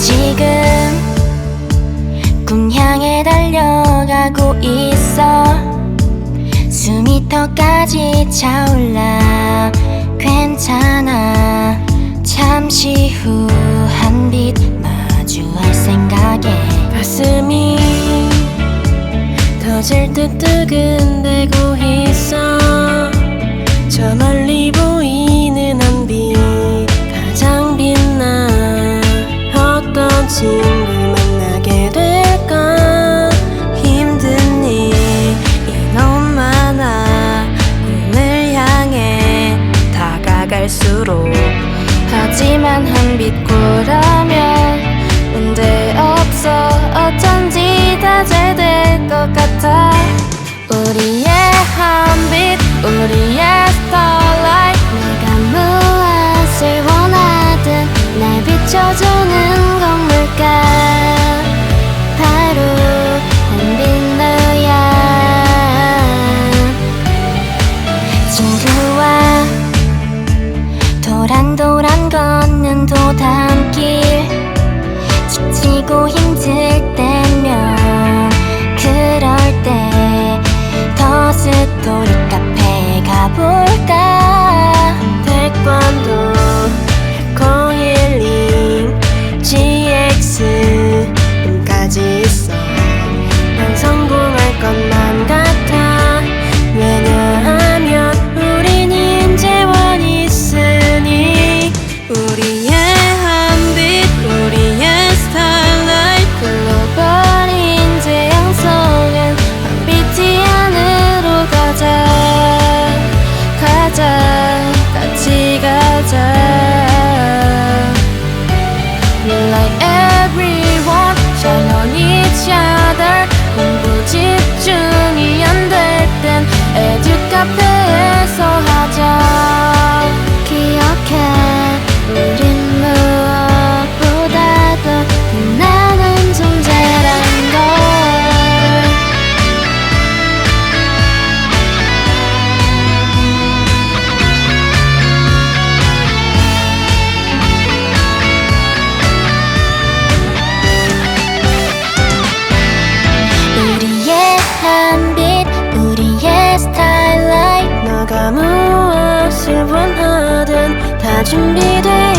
지금 끝까지 차올라. 괜찮아. 잠시 후 한 빛 마주할 생각에 가슴이 터질 듯 뜨근대고 힘 갈수록 up there 준비돼.